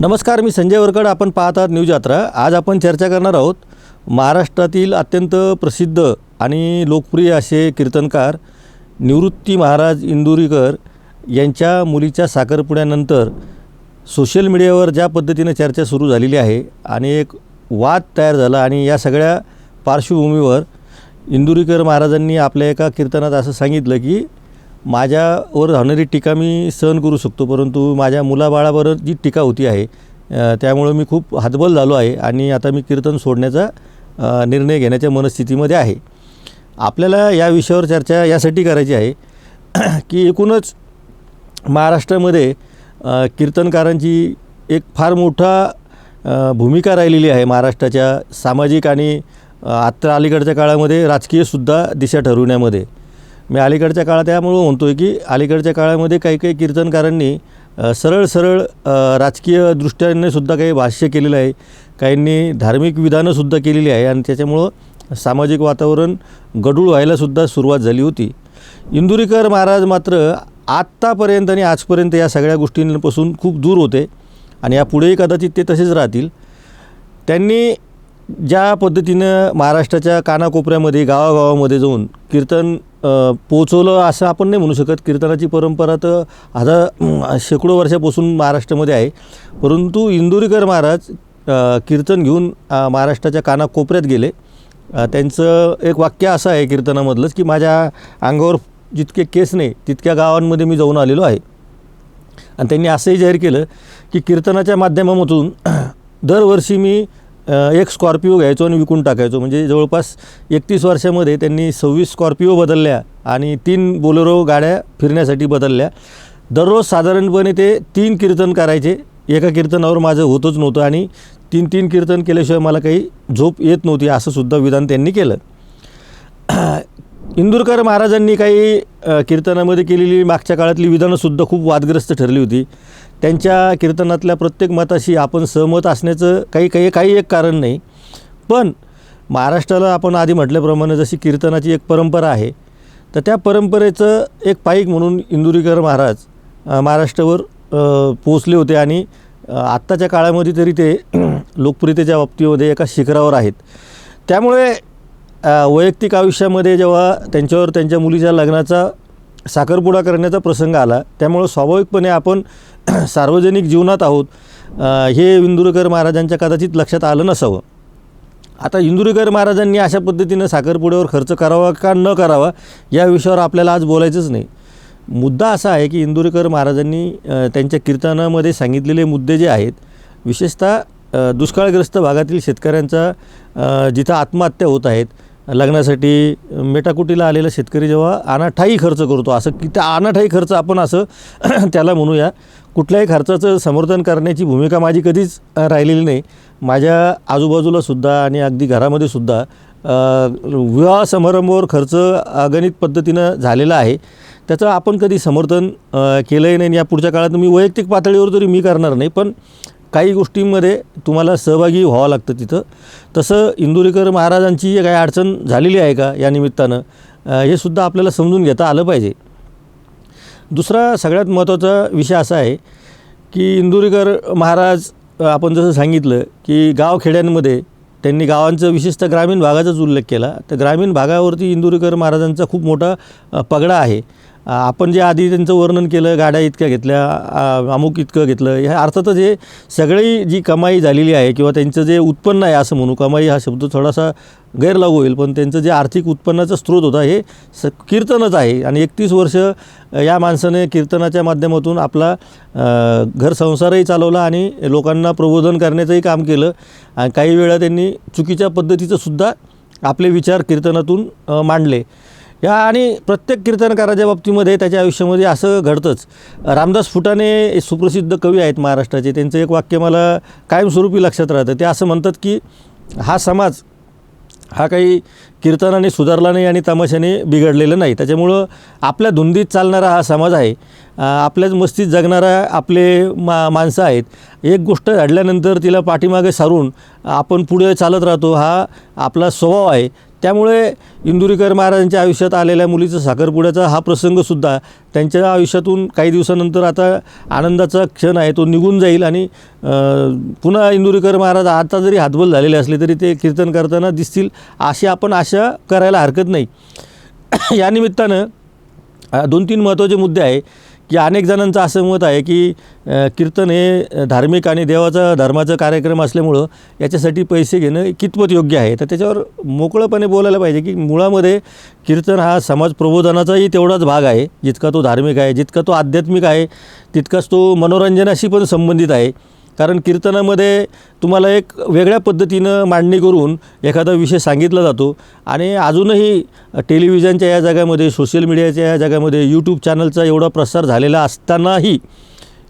नमस्कार मी संजय वरकड. आपण पाहत आहात न्यूज यात्रा. आज आपण चर्चा करणार आहोत महाराष्ट्रातील अत्यंत प्रसिद्ध आणि लोकप्रिय असे कीर्तनकार निवृत्ती महाराज इंदुरीकर यांच्या मुलीच्या साखरपुड्यानंतर सोशल मीडियावर ज्या पद्धतीनं चर्चा सुरू झालेली आहे आणि एक वाद तयार झाला आणि या सगळ्या पार्श्वभूमीवर इंदुरीकर महाराजांनी आपल्या एका कीर्तनात असं सांगितलं की माझ्यावर होणारी टीका मी सहन करू शकतो परंतु माझ्या मुलाबाळावर जी टीका होती आहे त्यामुळं मी खूप हातबल झालो आहे आणि आता मी कीर्तन सोडण्याचा निर्णय घेण्याच्या मनस्थितीमध्ये आहे. आपल्याला या विषयावर चर्चा यासाठी करायची आहे की एकूणच महाराष्ट्रामध्ये कीर्तनकारांची एक फार मोठा भूमिका राहिलेली आहे महाराष्ट्राच्या सामाजिक आणि आत्ता अलीकडच्या काळामध्ये राजकीयसुद्धा दिशा ठरवण्यामध्ये. मी अलीकडच्या काळात त्यामुळं म्हणतो आहे की अलीकडच्या काळामध्ये काही काही कीर्तनकारांनी सरळ सरळ राजकीय दृष्ट्याने सुद्धा काही भाष्य केलेलं आहे. काहींनी धार्मिक विधानंसुद्धा केलेली आहे आणि त्याच्यामुळं सामाजिक वातावरण गढूळ व्हायलासुद्धा सुरुवात झाली होती. इंदुरीकर महाराज मात्र आत्तापर्यंत आणि आजपर्यंत या सगळ्या गोष्टींपासून खूप दूर होते आणि यापुढेही कदाचित ते तसेच राहतील. त्यांनी ज्या पद्धतीनं महाराष्ट्राच्या कानाकोपऱ्यामध्ये गावागावामध्ये जाऊन कीर्तन पोचवलं असं आपण नाही म्हणू शकत. कीर्तनाची परंपरा तर आता शेकडो वर्षापासून महाराष्ट्रामध्ये आहे. परंतु इंदुरीकर महाराज कीर्तन घेऊन महाराष्ट्राच्या कानाकोपऱ्यात गेले. त्यांचं एक वाक्य असं आहे कीर्तनामधलंच की माझ्या अंगावर जितके केस नाही तितक्या गावांमध्ये मी जाऊन आलेलो आहे. आणि त्यांनी असंही जाहीर केलं की कीर्तनाच्या माध्यमामधून दरवर्षी मी एक स्कॉर्पिओ घ्यायचो आणि विकून टाकायचो. म्हणजे जवळपास एकतीस वर्षामध्ये त्यांनी सव्वीस स्कॉर्पिओ बदलल्या आणि तीन बोलेरो गाड्या फिरण्यासाठी बदलल्या. दररोज साधारणपणे ते तीन कीर्तन करायचे. एका कीर्तनावर माझं होतच नव्हतं आणि तीन तीन कीर्तन केल्याशिवाय मला काही झोप येत नव्हती असंसुद्धा विधान त्यांनी केलं. इंदूरकर महाराजांनी काही कीर्तनामध्ये केलेली मागच्या काळातली विधानंसुद्धा खूप वादग्रस्त ठरली होती. त्यांच्या कीर्तनातल्या प्रत्येक मताशी आपण सहमत असण्याचं काही काही काही एक कारण नाही. पण महाराष्ट्राला आपण आधी म्हटल्याप्रमाणे जशी कीर्तनाची एक परंपरा आहे तर त्या परंपरेचं एक पाईक म्हणून इंदुरीकर महाराज महाराष्ट्रावर पोचले होते आणि आत्ताच्या काळामध्ये तरी ते लोकप्रियतेच्या बाबतीमध्ये एका शिखरावर आहेत. त्यामुळे वैयक्तिक आयुष्यामध्ये जेव्हा त्यांच्यावर त्यांच्या मुलीच्या लग्नाचा साखरपुडा करण्याचा प्रसंग आला त्यामुळं स्वाभाविकपणे आपण सार्वजनिक जीवनात आहोत हे इंदुरकर महाराजांच्या कदाचित लक्षात आलं नसावं. आता इंदुरीकर महाराजांनी अशा पद्धतीनं साखरपुड्यावर खर्च करावा का न करावा या विषयावर आपल्याला आज बोलायचंच नाही. मुद्दा असा आहे की इंदुरीकर महाराजांनी त्यांच्या कीर्तनामध्ये सांगितलेले मुद्दे जे आहेत विशेषतः दुष्काळग्रस्त भागातील शेतकऱ्यांचा जिथं आत्महत्या होत आहेत लग्नासाठी मेटाकुटीला आलेला शेतकरी जेव्हा अनाठाई खर्च करतो असं की त्या अनाठाई खर्च आपण असं त्याला म्हणूया. कुठल्याही खर्चाचं समर्थन करण्याची भूमिका माझी कधीच राहिलेली नाही. माझ्या आजूबाजूला सुद्धा आणि अगदी घरामध्ये सुद्धा विवाह समारंभावर खर्च अगणित पद्धतीनं झालेला आहे. त्याचं आपण कधी समर्थन केलंही नाही या पुढच्या काळात मी वैयक्तिक पातळीवर तरी मी करणार नाही पण काही गोष्टींमध्ये तुम्हाला सहभागी व्हावं लागतं तिथं. तसं इंदुरीकर महाराजांची काही अडचण झालेली आहे का या निमित्तानं? हे सुद्धा आपल्याला समजून घेता आलं पाहिजे. दुसरा सगळ्यात महत्त्वाचा विषय असा आहे की इंदुरीकर महाराज आपण जसं सांगितलं की गावखेड्यांमध्ये त्यांनी गावांचं विशेषतः ग्रामीण भागाचाच उल्लेख केला. तर ग्रामीण भागावरती इंदुरीकर महाराजांचा खूप मोठा पगडा आहे. आपण जे आधी त्यांचं वर्णन केलं गाड्या इतक्या घेतल्या अमुक इतकं घेतलं ह्या अर्थातच हे सगळी जी कमाई झालेली आहे किंवा त्यांचं जे उत्पन्न आहे असं म्हणू कमाई हा शब्द थोडासा गैरलागू होईल पण त्यांचं जे आर्थिक उत्पन्नाचा स्रोत होता हे स कीर्तनच आहे. आणि एकतीस वर्ष या माणसाने कीर्तनाच्या माध्यमातून आपला घर संसारही चालवला आणि लोकांना प्रबोधन करण्याचंही काम केलं. आणि काही वेळा त्यांनी चुकीच्या पद्धतीचं सुद्धा आपले विचार कीर्तनातून मांडले. या आणि प्रत्येक कीर्तनकाराच्या बाबतीमध्ये त्याच्या आयुष्यामध्ये असं घडतंच. रामदास फुटाणे सुप्रसिद्ध कवी आहेत महाराष्ट्राचे. त्यांचं एक वाक्य मला कायमस्वरूपी लक्षात राहतं. ते असं म्हणतात की हा समाज हा काही कीर्तनाने सुधारला नाही आणि तमाशाने बिघडलेलं नाही. त्याच्यामुळं आपल्या धुंदीत चालणारा हा समाज आहे. आपल्याच मस्तीत जगणारा आपले मा माणसं आहेत. एक गोष्ट घडल्यानंतर तिला पाठीमागे सारून आपण पुढे चालत राहतो. हा आपला स्वभाव आहे. त्यामुळे इंदुरीकर महाराजांच्या आयुष्यात आलेल्या मुलीचं साखरपुड्याचा हा प्रसंगसुद्धा त्यांच्या आयुष्यातून काही दिवसानंतर आता आनंदाचा क्षण आहे तो निघून जाईल आणि पुन्हा इंदुरीकर महाराज आता जरी हातबल झालेले असले तरी ते कीर्तन करताना दिसतील अशी आपण आशा करायला हरकत नाही. या निमित्तानं दोन तीन महत्त्वाचे मुद्दे आहे. की अनेक जणांचं असं मत आहे की कीर्तन हे धार्मिक आणि देवाचा धर्माचा कार्यक्रम असल्यामुळं याच्यासाठी पैसे घेणं कितपत योग्य आहे? तर त्याच्यावर मोकळंपणे बोलायला पाहिजे की मुळामध्ये कीर्तन हा समाज प्रबोधनाचाही तेवढाच भाग आहे जितका तो धार्मिक आहे जितका तो आध्यात्मिक आहे तितकाच तो मनोरंजनाशी पण संबंधित आहे. कारण कीर्तनामध्ये तुम्हाला एक वेगळ्या पद्धतीनं मांडणी करून एखादा विषय सांगितला जातो. आणि अजूनही टेलिव्हिजनच्या या जगामध्ये सोशल मीडियाच्या या जगामध्ये यूट्यूब चॅनलचा एवढा प्रसार झालेला असतानाही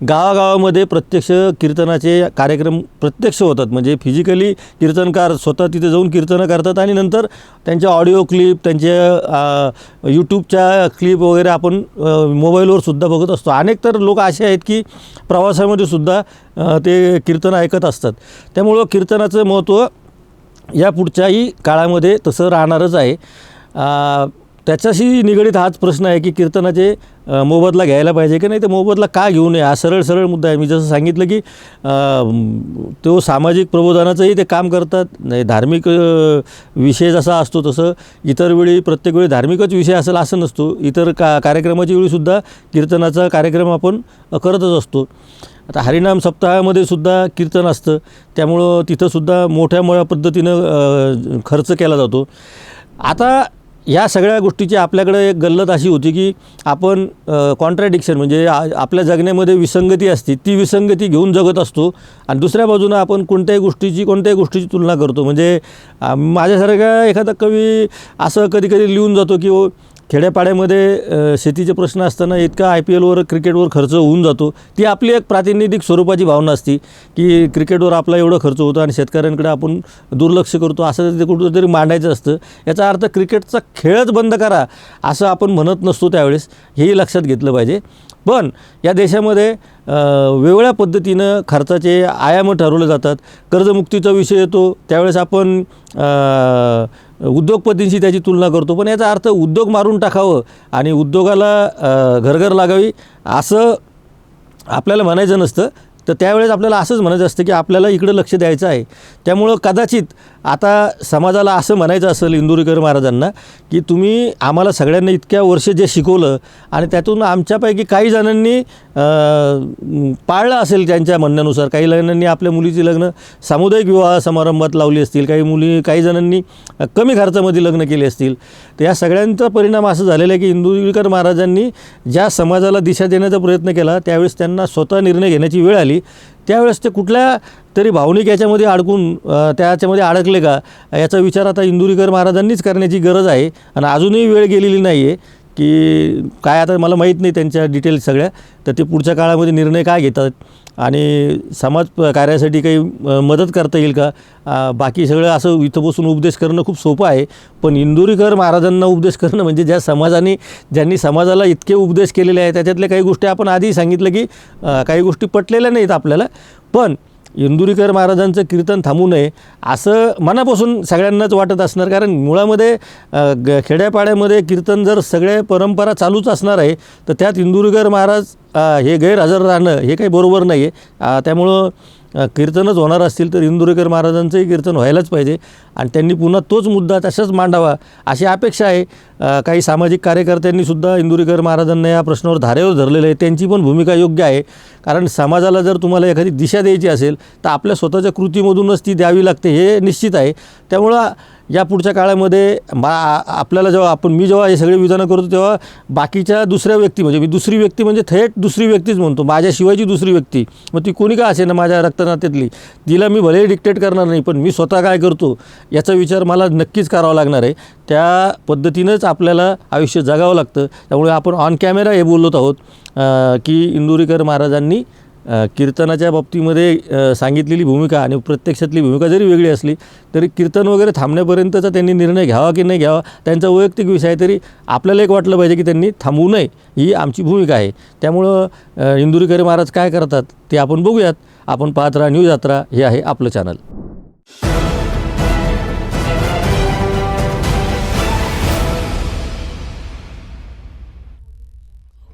गावागावामध्ये प्रत्यक्ष कीर्तनाचे कार्यक्रम प्रत्यक्ष होतात. म्हणजे फिजिकली कीर्तनकार स्वतः तिथे जाऊन कीर्तनं करतात आणि नंतर त्यांच्या ऑडिओ क्लिप त्यांच्या यूट्यूबच्या क्लिप वगैरे आपण मोबाईलवरसुद्धा मोबाईलवर सुद्धा बघत असतो. अनेक तर लोक असे आहेत की प्रवासामध्ये सुद्धा ते कीर्तन ऐकत असतात. त्यामुळं कीर्तनाचं महत्त्व या पुढच्याही काळामध्ये तसं राहणारच आहे. त्याच्याशी निगडीत हाच प्रश्न आहे की कीर्तनाचे मोबदला घ्यायला पाहिजे की नाही? ते मोबदला का घेऊ नये? हा सरळ सरळ मुद्दा आहे. मी जसं सांगितलं की तो सामाजिक प्रबोधनाचंही ते काम करतात. नाही धार्मिक विषय जसा असतो तसं इतर वेळी प्रत्येक वेळी धार्मिकच विषय असेल असं नसतो. इतर का कार्यक्रमाच्या वेळीसुद्धा कीर्तनाचा कार्यक्रम आपण करतच असतो. आता हरिनाम सप्ताहामध्ये सुद्धा कीर्तन असतं. त्यामुळं तिथंसुद्धा मोठ्या मोठ्या पद्धतीनं खर्च केला जातो. आता या सगळ्या गोष्टीची आपल्याकडे एक गल्लत अशी होती की आपण कॉन्ट्रॅडिक्शन म्हणजे आ आपल्या जगण्यामध्ये विसंगती असते ती विसंगती घेऊन जगत असतो आणि दुसऱ्या बाजूनं आपण कोणत्याही गोष्टीची कोणत्याही गोष्टीची तुलना करतो. म्हणजे माझ्यासारखा एखादा कवी असं कधी कधी लिहून जातो की ओ खेड्यापाड्यामध्ये शेतीचे प्रश्न असताना इतका आय पी एलवर क्रिकेटवर खर्च होऊन जातो. ती आपली एक प्रातिनिधिक स्वरूपाची भावना असते की क्रिकेटवर आपला एवढं खर्च होतो आणि शेतकऱ्यांकडे आपण दुर्लक्ष करतो असं ते कुठंतरी मांडायचं असतं. याचा अर्थ क्रिकेटचा खेळच बंद करा असं आपण म्हणत नसतो त्यावेळेस. हेही लक्षात घेतलं पाहिजे. पण या देशामध्ये वेगळ्या पद्धतीनं खर्चाचे आयाम ठरवले जातात. कर्जमुक्तीचा विषय येतो त्यावेळेस आपण उद्योगपतींशी त्याची तुलना करतो. पण याचा अर्थ उद्योग मारून टाकावं आणि उद्योगाला घरघर लागावी असं आपल्याला म्हणायचं नसतं. तर त्यावेळेस आपल्याला असंच म्हणायचं असतं की आपल्याला इकडं लक्ष द्यायचं आहे. त्यामुळं कदाचित आता समाजाला असं म्हणायचं असेल इंदुरीकर महाराजांना की तुम्ही आम्हाला सगळ्यांना इतक्या वर्ष जे शिकवलं आणि त्यातून आमच्यापैकी काही जणांनी पाळलं असेल त्यांच्या म्हणण्यानुसार. काही जणांनी आपल्या मुलीची लग्न सामुदायिक विवाह समारंभात लावली असतील. काही मुली काही जणांनी कमी खर्चामध्ये लग्न केले असतील. तर या सगळ्यांचा परिणाम असं झालेला आहे की इंदुरीकर महाराजांनी ज्या समाजाला दिशा देण्याचा प्रयत्न केला त्यावेळेस त्यांना स्वतः निर्णय घेण्याची वेळ आली. त्यावेळेस ते कुठल्या तरी भावनिक याच्यामध्ये अडकून त्याच्यामध्ये अडकले का? याचा विचार आता इंदुरीकर महाराजांनीच करण्याची गरज आहे आणि अजूनही वेळ गेलेली नाही आहे की काय आता मला माहीत नाही त्यांच्या डिटेल्स सगळ्या तर ते पुढच्या काळामध्ये निर्णय काय घेतात? आणि समाज प- कार्यासाठी काही मदत करता येईल का? बाकी सगळं असं इथं बसून उपदेश करणं खूप सोपं आहे. पण इंदुरीकर महाराजांना उपदेश करणं म्हणजे ज्या समाजाने ज्यांनी समाजाला इतके उपदेश केलेले आहेत त्याच्यातल्या काही गोष्टी आपण आधी सांगितलं की काही गोष्टी पटलेल्या नाहीत आपल्याला. पण इंदुरीकर महाराजांचं कीर्तन थांबू नये असं मनापासून सगळ्यांनाच वाटत असणार. कारण मुळामध्ये ग खेड्यापाड्यामध्ये कीर्तन जर सगळ्या परंपरा चालूच असणार आहे तर त्यात इंदुरीकर महाराज हे गैरहजर राहणं हे काही बरोबर नाही आहे त्यामुळं कीर्तनच होणार असतील तर इंदुरीकर महाराजांचंही कीर्तन व्हायलाच पाहिजे. आणि त्यांनी पुन्हा तोच मुद्दा तशाच मांडावा अशी अपेक्षा आहे. काही सामाजिक कार्यकर्त्यांनी सुद्धा इंदुरीकर महाराजांना या प्रश्नावर धारेवर धरलेलं आहे. त्यांची पण भूमिका योग्य आहे. कारण समाजाला जर तुम्हाला एखादी दिशा द्यायची असेल तर आपल्या स्वतःच्या कृतीमधूनच ती द्यावी लागते हे निश्चित आहे. त्यामुळं या पुढच्या काळामध्ये मा आपल्याला जेव्हा आपण मी जेव्हा हे सगळे विधानं करतो तेव्हा बाकीच्या दुसऱ्या व्यक्ती म्हणजे मी दुसरी व्यक्ती म्हणजे थेट दुसरी व्यक्तीच म्हणतो. माझ्याशिवायची दुसरी व्यक्ती. मग ती कोणी का असे ना माझ्या रक्तनात्यातली? तिला मी भलेही डिक्टेट करणार नाही पण मी स्वतः काय करतो? याचा विचार मला नक्कीच करावा लागणार आहे. त्या पद्धतीनंच आपल्याला आयुष्य जगावं लागतं. त्यामुळे आपण ऑन कॅमेरा हे बोलत आहोत. की इंदुरीकर महाराजांनी कीर्तनाच्या बाबतीमध्ये सांगितलेली भूमिका आणि प्रत्यक्षातली भूमिका जरी वेगळी असली तरी कीर्तन वगैरे थांबण्यापर्यंतचा त्यांनी निर्णय घ्यावा की नाही घ्यावा त्यांचा वैयक्तिक विषय आहे तरी आपल्याला एक वाटलं पाहिजे की त्यांनी थांबवू नये ही आमची भूमिका आहे. त्यामुळं इंदुरीकर महाराज काय करतात ते आपण बघूयात. आपण पाहत राहा न्यूज यात्रा. हे आहे आपलं चॅनल